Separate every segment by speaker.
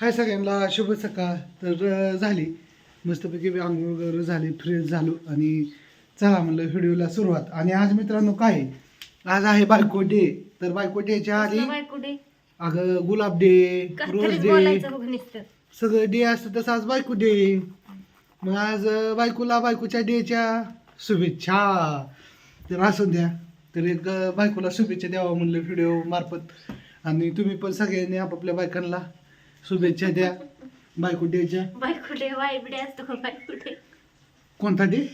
Speaker 1: हाय सगळ्यांना शुभ सकाळ. तर झाली. मस्तपैकी आंघोळ वगैरे झाली फ्रेश झालो आणि चला म्हणलं व्हिडिओला सुरुवात. आणि आज मित्रांनो काय? आज आहे बायको डे. तर बायको डेच्या आधी अगं गुलाब डे रोज डे सगळं डे असतं तसं आज बायको डे. मग आज बायकोला बायकोच्या डेच्या शुभेच्छा. तर असू द्या. तर एक बायकोला शुभेच्छा द्यावा म्हणलं व्हिडिओ मार्फत. आणि तुम्ही पण सगळ्यांनी आपापल्या बायकांना शुभेच्छा द्या. बायको डेच्या
Speaker 2: बाय कुठे वाय बिडे असतो का बाय कुठे
Speaker 1: कोणता डे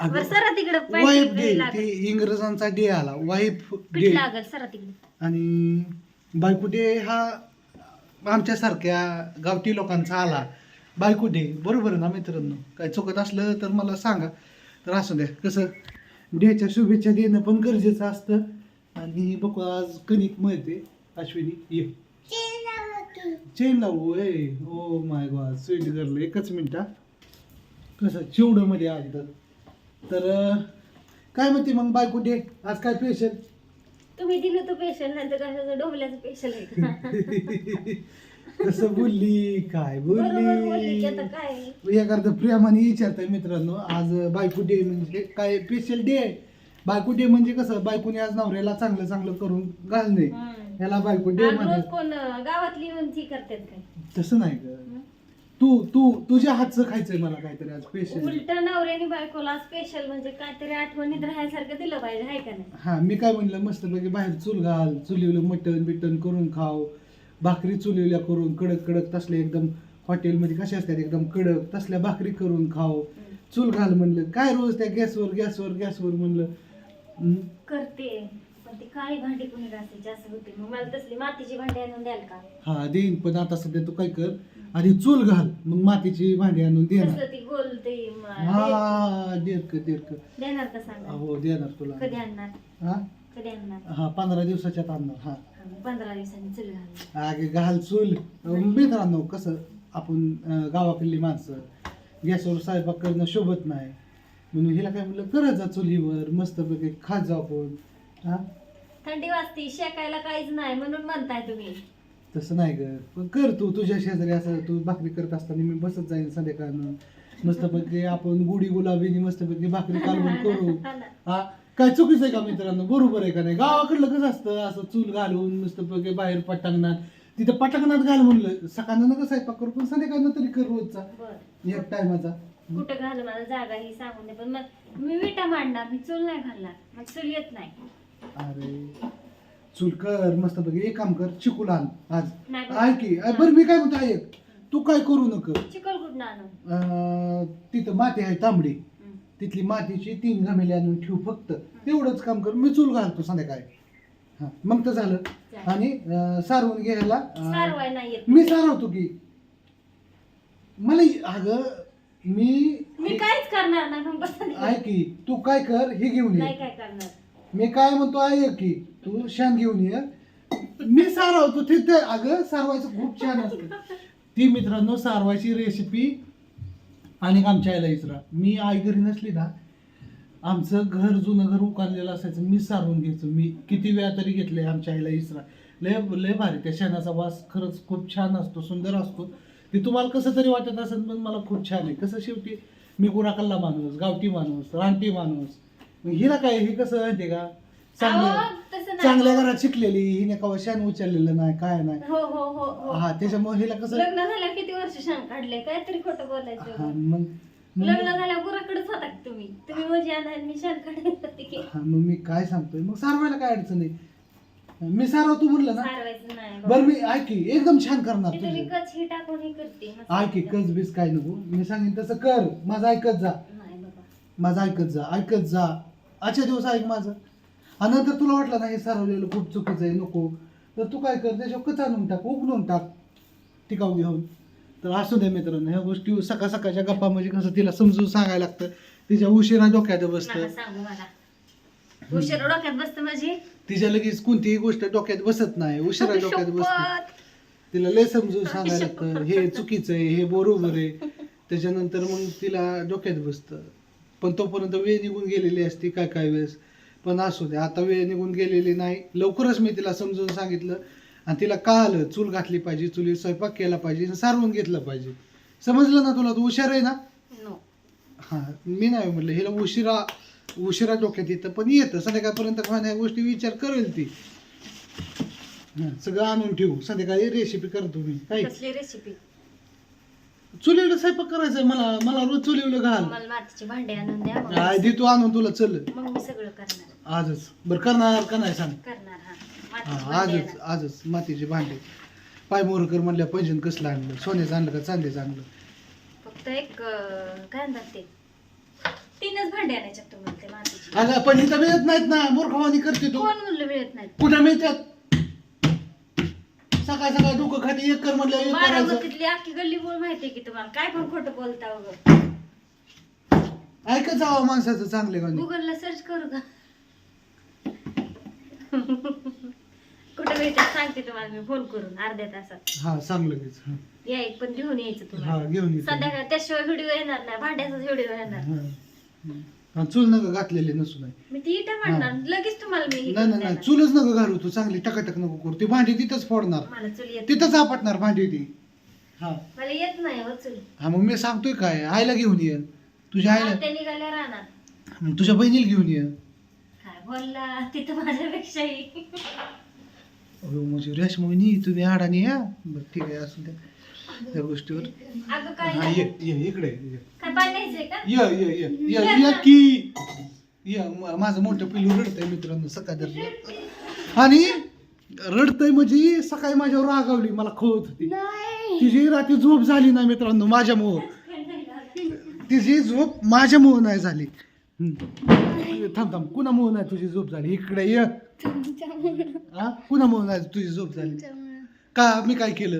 Speaker 1: अगं,
Speaker 2: बरं सरा तिकडं
Speaker 1: वाईफ डे ते इंग्रजांचा डे आला. वाईफ
Speaker 2: पीठ
Speaker 1: डे
Speaker 2: लागल सरा तिकडे?
Speaker 1: आणि बायको डे हा आमच्यासारख्या गावठी लोकांचा आला. बायको डे बरोबर आहे ना मित्रांनो? काय चुकत असलं तर मला सांगा. तर असू द्या. कसं? डेच्या शुभेच्छा देणं पण गरजेचं असतं. आणि बघू आज कणिक मिळते अश्विनी ये. चेन लावू ए. Oh my god sweet girl एकच मिनिट हा. कसं चिवडं मध्ये आज तर काय म्हणते मग बायको डे आज काय स्पेशल
Speaker 2: तुम्ही दिलं तो पेशल नंतर कशाचं डोंबल्याचं पेशल आहे. का?
Speaker 1: कसं बोलली काय
Speaker 2: बोलली? आता काय?
Speaker 1: एखादं प्रेमाने विचारतंय मित्रांनो आज बायको डे म्हणजे काय स्पेशल डे बायको डे म्हणजे कसं बायकोने आज नवऱ्याला चांगलं चांगलं करून घालणे.
Speaker 2: हम्म.
Speaker 1: याला बायको डे
Speaker 2: रोज
Speaker 1: म्हणजे
Speaker 2: कोण अं, गावातली येऊन ती करतात काय?
Speaker 1: तसं नाही ग. तू तू तुझ्या हातचं खायचंय मला काहीतरी आज स्पेशल
Speaker 2: उलट नवऱ्याने बायकोला स्पेशल म्हणजे काहीतरी आठवणीत राहायसारखं दिलं पाहिजे हाय का नाही?
Speaker 1: हा मी काय म्हणलं मस्त पैकी बाहेर चूल घाल चुलीवलं मटण बिटन करून खाव भाकरी चुलीवल्या करून कडक कडक तसल्या एकदम हॉटेलमध्ये कशा असतात एकदम कडक तसल्या भाकरी करून खाव. चूल घाल म्हणलं काय रोज त्या गॅसवर गॅसवर गॅसवर म्हणलं.
Speaker 2: करते. पण ती काळी भांडी कोणी घासायची असं होते? मग मला तसली मातीची भांडी आणून द्याल का?
Speaker 1: हा देईन पण आता सध्या तू काय कर आधी चूल घाल. मग मातीची भांडी आणून देणार.
Speaker 2: ती गोल ते म-
Speaker 1: हा देरक देरक
Speaker 2: देणार का सांगा?
Speaker 1: हो देणार तुला.
Speaker 2: कधी आणणार?
Speaker 1: हा?
Speaker 2: कधी आणणार?
Speaker 1: हा पंधरा दिवसाच्यात आणणार हा.
Speaker 2: हा, मग पंधरा दिवसांनी चुल घालणार
Speaker 1: आगे घाल चूल. मित्रांनो कसं आपण अं, गावाकडली माणसं. गॅसवर स्वयंपाक करणं शोभत नाही. म्हणून हिला काय म्हणलं करत जा चुलीवर मस्तपैकी खात जा आपण. हा?
Speaker 2: थंडी वाजते शेकायला काहीच नाही म्हणून म्हणताय तुम्ही.
Speaker 1: तसं नाही ग. पण कर तू तुझ्या शेजारी असं तू भाकरी करत असताना मी बसत जाईन संध्याकाळनं. मस्तपैकी आपण गुढी गुलाबीनी मस्तपैकी भाकरी कालवून करू.
Speaker 2: हा
Speaker 1: काय चुकीचं आहे का मित्रांनो? बरोबर आहे का नाही? गावाकडलं कसं असतं? असं चूल घालून मस्तपैकी बाहेर पटांगणात. तिथं पटांगणात घाल म्हणलं. सकाळनं नका स्वयंपाक करू पण संध्याकाळनं तरी कर रोजचा. एक टायमाचा
Speaker 2: कुठं घाल मला जागा ही सांगून दे पण मग मी विटा मांडणार मी चूल नाही घालणार मग चूल येत नाही.
Speaker 1: अरे चूल कर मस्तपैकी एक काम कर चिकूल आण आज.
Speaker 2: नाही बरं.
Speaker 1: ऐक की? अरे बरं मी काय म्हणतो ऐक तू काय करू नको.
Speaker 2: चिकल कुठं आणू?
Speaker 1: अं, तिथं माती आहे तांबडी.
Speaker 2: हम्म.
Speaker 1: तिथली मातीची तीन घमेले आणून ठेवू फक्त. तेवढंच काम कर. मी चूल घालतो संध्याकाळी. हा मग तर झालं.
Speaker 2: चालेल.
Speaker 1: आणि अं, सारवून घ्यायला अं,
Speaker 2: सारवाय नाही येत.
Speaker 1: मी सारवतो की. मला अगं मी
Speaker 2: मी काहीच करणार नाही मग बसा. निघून.
Speaker 1: ऐक की तू काय कर हे घेऊन
Speaker 2: नाही
Speaker 1: ये
Speaker 2: काय करणार.
Speaker 1: मी काय म्हणतो ऐक की तू शान घेऊन ये. मी सारवतो ते ते अगं सारवायचं खूप छान असतं. ती मित्रांनो सारवायची रेसिपी आणि आमच्या आईला इसरा मी आई घरी नसली ना आमचं घर जुनं घर उकारलेलं असायचं. मी सारवून घ्यायचो. मी किती वेळा तरी घेतलंय आमच्या आईला इसरा लय लय भारी. त्या शेणाचा वास खरंच खूप छान असतो सुंदर असतो. ते तुम्हाला कसं तरी वाटत असेल पण मला खूप छान आहे. कसं शेवटी मी गुराकल्ला माणूस गावठी माणूस रानटी माणूस मग हिला काय हे कसं माहितीये का? चांगलं. चांगल्या घरात शिकलेली हिने कवा शान उचललेलं नाही काय नाही.
Speaker 2: हो हो हो हो.
Speaker 1: हा त्याच्यामुळे हिला कसं
Speaker 2: लग्न झाल्या किती वर्ष शान काढले? काहीतरी खोटं बोलायचं
Speaker 1: मग
Speaker 2: लग्न झाल्या गुराकडेच होता का तुम्ही? तुम्ही मी शान काढायला की.
Speaker 1: हा मग मी काय सांगतोय? मग सारवायला काय अडचण आहे? मी सारवतो म्हणलं ना?
Speaker 2: सारवायचं नाही
Speaker 1: बरं मी ऐक की एकदम छान करणार
Speaker 2: तिथे मी
Speaker 1: तुझं
Speaker 2: कच ही टाकून हे करते मस्त
Speaker 1: ऐक की कच बीस काय नको. मी सांगेन तसं कर. माझं ऐकत जा.
Speaker 2: नाही बाबा
Speaker 1: माझं ऐकत जा. ऐकत जा. आजच्या दिवस ऐक माझं. आणि नंतर तुला वाटलं ना हे सारवलेलं खूप चुकीचं आहे नको. तर तू काय कर त्याच्यावर कच आणून टाक उघडून टाक टिकाऊ घेऊन. तर असू दे मित्रांनो ह्या गोष्टी सकाळ सकाळच्या गप्पा म्हणजे कसं तिला समजून सांगायला लागतं तिच्या उशिरा डोक्यात
Speaker 2: नका
Speaker 1: बसतं
Speaker 2: सांगू मला. उशीर डोक्यात बसतं माझी.
Speaker 1: तिच्या लगेच कोणतीही गोष्ट डोक्यात बसत नाही. उशिरा डोक्यात बसते. तिला लय समजून सांगायला लागतं. हे चुकीचं आहे हे बरोबर आहे. त्याच्यानंतर मग तिला डोक्यात बसतं. पण तोपर्यंत वेळ निघून गेलेली असते काय काय वेळेस. पण असू दे आता वेळ निघून गेलेली नाही. लवकरच मी तिला समजून सांगितलं. आणि तिला कळालं चूल घातली पाहिजे चुलीवर स्वयंपाक केला पाहिजे सारवून घेतलं पाहिजे. समजलं ना तुला? तू हुशार आहे ना?
Speaker 2: नो
Speaker 1: हा मी नाही म्हटलं हिला उशिरा उशिरा डोक्यात येतं पण येतं. संध्याकाळपर्यंत खाण्या गोष्टी विचार करेल ती. हा, सगळं आणून ठेवू. संध्याकाळी रेसिपी करतो मी काय?
Speaker 2: कसली रेसिपी
Speaker 1: चुलीवर स्वयंपाक करायचं मला. मला रोज चुलीवर घाल.
Speaker 2: मला मातीची भांडे आणून द्या मग
Speaker 1: आधी तू आणून तुला. चल.
Speaker 2: मग मी सगळं करणार.
Speaker 1: आजच. बरं करणार का नाही सांग?
Speaker 2: करणार हा.
Speaker 1: हा
Speaker 2: मातीची भांडे
Speaker 1: आजच. आजच. मातीचे भांडे. पाय मोरकर म्हणल्या पैंजण कसलं आणलं? सोन्याचं आणलं का चांदीचं आणलं?
Speaker 2: फक्त एक अं, काय म्हणतात ते? तीनच भांडे आणायच्यात तुम्हाला ते मातीची.
Speaker 1: अगं पण इथं मिळत नाहीत ना. मूर्खवानी करते तू.
Speaker 2: कोण म्हणलं मिळत नाही
Speaker 1: कुठं मिळतात? सकाळ सकाळ डोकं खाती एक कर म्हणलं एक करायचं.
Speaker 2: बारामतीतली अख्खी गल्ली बोल माहितीये की तुम्हाला. काय पण खोटं बोलता वगैरे
Speaker 1: ऐकत जावं माणसाचं चांगले गाणे.
Speaker 2: गुगलला सर्च करू का? कुठं मिळतात? सांगते तुम्हाला मी. फोन करून अर्ध्या तासात.
Speaker 1: हा सांग लगेच. हा.
Speaker 2: या एक पण घेऊन यायचं
Speaker 1: हा
Speaker 2: तुम्हाला.
Speaker 1: घेऊन येतो
Speaker 2: संध्याकाळ त्याशिवाय व्हिडिओ येणार नाही. भांड्याचाच व्हिडिओ येणार.
Speaker 1: हा. हा, चूल नका घातलेली नसू नाही
Speaker 2: मी ती इथं म्हणणार. लगेच तुम्हाला मी हे
Speaker 1: नाही नाही नाही. चूलच नको घालू तू. चांगली टकाटक नको करू. ती भांडी तिथंच फोडणार.
Speaker 2: मला चुल येत
Speaker 1: तिथंच आपटणार भांडी ती. हा.
Speaker 2: मला येत नाही हो चुल.
Speaker 1: हा मग मी सांगतोय काय? आईला घेऊन ये. तुझ्या आईला
Speaker 2: निघाल्या राहणार
Speaker 1: मग तुझ्या बहिणीला घेऊन ये.
Speaker 2: काय बोलला? तिथं माझ्यापेक्षाही.
Speaker 1: अहो, म्हणजे रेशमोनी तुम्ही आडानी या बरं ठीक आहे असू द्या त्या गोष्टीवर.
Speaker 2: अगं काय
Speaker 1: हा ये ये इकडे ये.
Speaker 2: काय का?
Speaker 1: ये ये ये. ये ये की. ये म- माझं मोठं पिल्लू रडतंय मित्रांनो सकाळ दरम्यान आणि रडतंय म्हणजे सकाळी माझ्यावर रागावली मला खोत होती. तिची रात्री झोप झाली नाही मित्रांनो माझ्यामुळं तिची झोप माझ्यामुळं नाही झाली. हम्म. थांब थांब. कुणामुळं नाही तुझी झोप झाली? इकडे ये. हा कुणामुळं नाही तुझी झोप झाली? का मी काय केलं?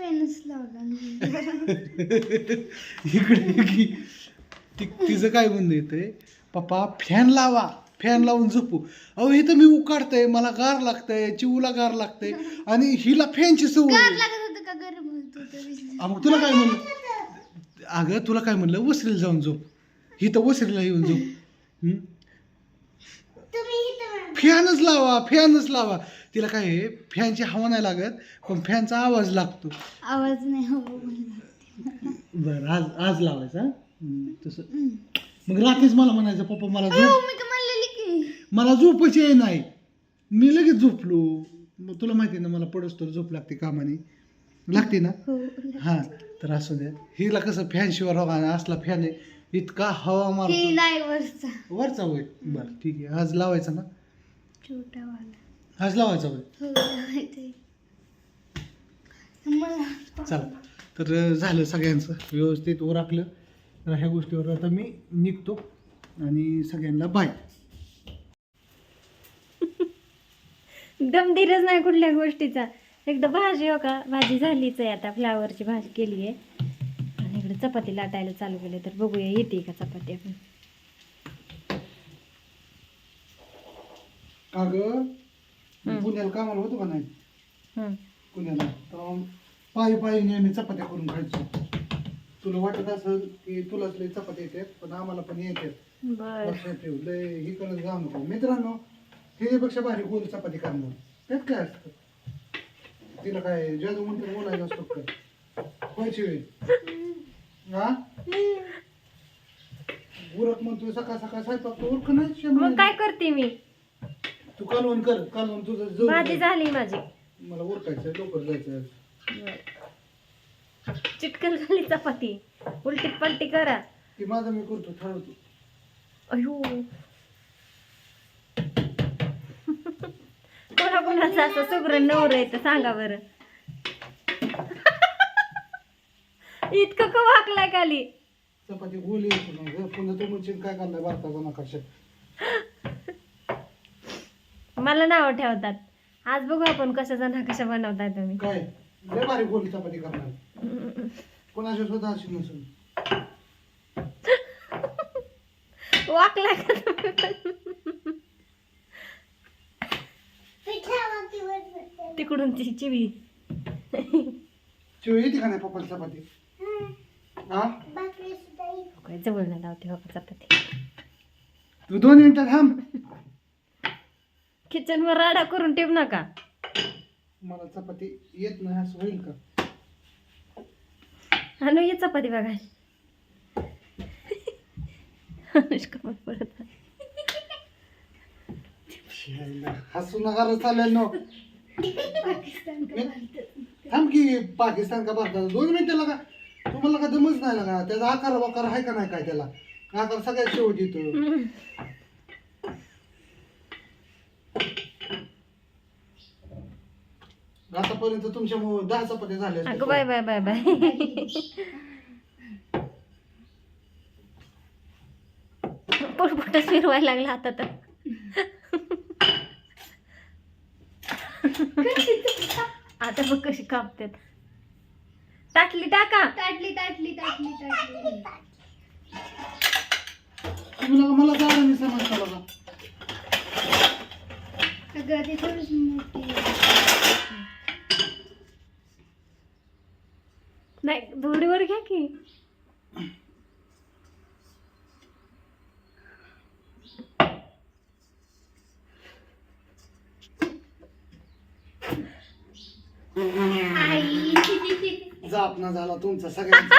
Speaker 1: इकडे ये की. ती तिचं काय म्हणणं येतंय पप्पा फॅन लावा. फॅन लावून झोपू. अहो इथं मी उकाडतंय. मला गार लागतंय. चिवला गार लागतंय. आणि हिला फॅनची सवय. आ, मग तुला काय म्हणलं? अगं तुला काय म्हणलं? वसरीला जाऊन झोप. इथं वसरीला येऊन झोप. हम्म? फॅनच लावा. फॅनच लावा. तिला काय आहे फॅनची हवा नाही लागत पण फॅनचा आवाज लागतो.
Speaker 3: आवाज नाही हो
Speaker 1: बरं आज आज लावायचा तसं. मग रात्रीच मला म्हणायचं पप्पा मला झोप
Speaker 3: मी तर म्हणलेली की.
Speaker 1: मला झोपायची आहे नाही. मी लगेच झोपलो. मग तुला माहिती आहे ना मला पडस तर झोप लागते कामाने. लागते ना?
Speaker 3: हो
Speaker 1: हा तर असू द्या. हिला कसं फॅन शिवाय रोगा असला फॅन आहे इतका हवा
Speaker 3: हे
Speaker 1: मारतो
Speaker 3: नाही वरचा.
Speaker 1: वरचा होय? बरं ठीक आहे. आज लावायचा ना?
Speaker 3: छोटा वाला.
Speaker 1: आज लावायचा होय.
Speaker 3: हो
Speaker 1: चला. तर झालं सगळ्यांचं. व्यवस्थित राखलं तर ह्या गोष्टीवर आता मी निघतो. आणि सगळ्यांना बाय
Speaker 2: दमदिरच नाही कुठल्या गोष्टीचा. एकदा भाजी हो का? भाजी झालीच आहे आता. फ्लावरची भाजी केली आहे. आणि इकडे चपाती लाटायला चालू केले तर बघूया येते का चपाती आपण?
Speaker 1: का ग पुण्याला कामाला होतो का नाही. पुण्याला. तर पायी पायी नेहमी चपात्या करून खायचो. तुला वाटत असेल की तुलाच लय चपात्या येतात पण आम्हाला पण येतात.
Speaker 2: बर.
Speaker 1: लक्षात ठेव लय ही करत जाऊ नको मित्रांनो ह्याच्यापेक्षा भारी गोल चपाती करणार? त्यात काय असतं? तिला काय जादू म्हणतो बोलायला असतो काय पैसे. वेळ हा उरक म्हणतो सकाळ सकाळ स्वयंपाक उरक नाही
Speaker 2: मग. काय करते मी?
Speaker 1: तू कालवण कर कालवण तुझं जवळ
Speaker 2: भाजी. झाली माझी.
Speaker 1: मला उरकायचं लवकर जायचं.
Speaker 2: चिटकन झाली चपाती. उलटी पलटी करा.
Speaker 1: ती माझं मी करतो ठरवतो
Speaker 2: अयो. कोणा कोणाचं असं सुग्रण नवर आहे तर सांगा बरं. इतकं का वाकलाय खाली.
Speaker 1: चपाती गोल ग. पुन्हा तू म्हणशील काय करणार भारताचा नकाशा
Speaker 2: मला नाव ठेवतात. आज बघू आपण कशाचा नकाशा बनवताय तुम्ही.
Speaker 1: काय? लय भारी गोल चपाती करणार. कोणाच्या सुद्धा अशी नसून.
Speaker 2: वाकलाय का तुम्ही? पण? तिकडून ती चिवी.
Speaker 1: चिव येते का नाही पप्पाची चपाती? हा?
Speaker 2: काय जवळ नाही लावते चपाती.
Speaker 1: तू दोन मिनिटं थांब.
Speaker 2: किचन वर राडा करून ठेवू नका.
Speaker 1: मला चपाती येत नाही असं होईल का?
Speaker 2: आणू ये चपाती बघा. अनुष्का पण पडत आहे.
Speaker 1: शियाला हसू नका रे चालेल नो.
Speaker 3: पाकिस्तान का
Speaker 1: थांब की पाकिस्तान का भारतात? दोन मिनिटं लगा. तुम्हाला का दमच नाही लगा? त्याचा आकार वाकार आहे का नाही काय त्याला? आकार सगळ्यात शेवट येतो
Speaker 2: हम्म.
Speaker 1: आतापर्यंत तुमच्या दहा चपात्या झाल्या असतील.
Speaker 2: अगं बाय बाय बाय बाय. पोटपोटच फिरवायला लागला आता तर. आता बघ कशी कापतात टाकली टाका.
Speaker 3: ताटली ताटली ताटली ताटली.
Speaker 1: तुम्ही मला नाही समजता
Speaker 3: ती मोठी आहे.
Speaker 2: नाही धुडीवर घ्या की?
Speaker 3: आई.
Speaker 1: जापना झाला तुमचा सगळ्यांचा.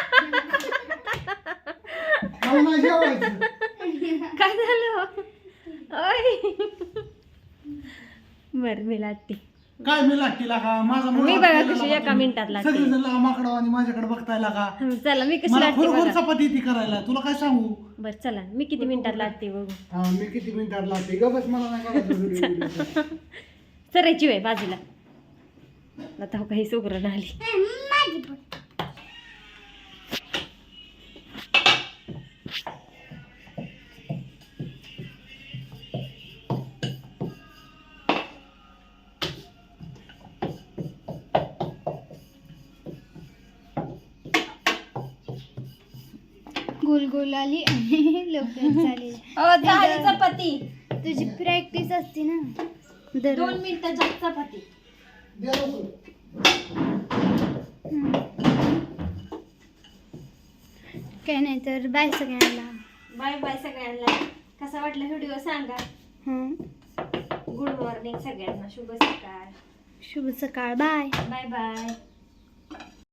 Speaker 1: मला नाही जेवायचं.
Speaker 2: काय झालं? ओय. बर मी लाटते.
Speaker 1: काय मी लागतील का माझा
Speaker 2: मी बघा कशी
Speaker 1: बघा
Speaker 2: एका. मिनिटात लागते.
Speaker 1: सगळेजण लगा माकडं आणि माझ्याकडे बघताय का
Speaker 2: हं, चला मी कशी
Speaker 1: मला
Speaker 2: लाटते
Speaker 1: खरोखर
Speaker 2: बघा.
Speaker 1: चपाती ती करायला. तुला काय सांगू?
Speaker 2: बर चला मी किती मिनिटात लाटते बघू.
Speaker 1: हा मी किती मिनिटात लागते ग बस मला नाही करायचं video.
Speaker 2: चरायची वय बाजूला. आता हो काही सुगरण आली
Speaker 3: माझी पण. आली आणि लवकर झाली
Speaker 2: झाली चपाती.
Speaker 3: तुझी प्रॅक्टिस असते ना.
Speaker 2: दोन चपाती
Speaker 1: द्या लवकर.
Speaker 3: हम्म. काय नाही तर बाय सगळ्यांना.
Speaker 2: बाय बाय सगळ्यांना. कसा वाटला व्हिडिओ सांगा.
Speaker 3: हं.
Speaker 2: गुड मॉर्निंग सगळ्यांना. शुभ सकाळ.
Speaker 3: शुभ सकाळ. बाय.
Speaker 2: Bye bye.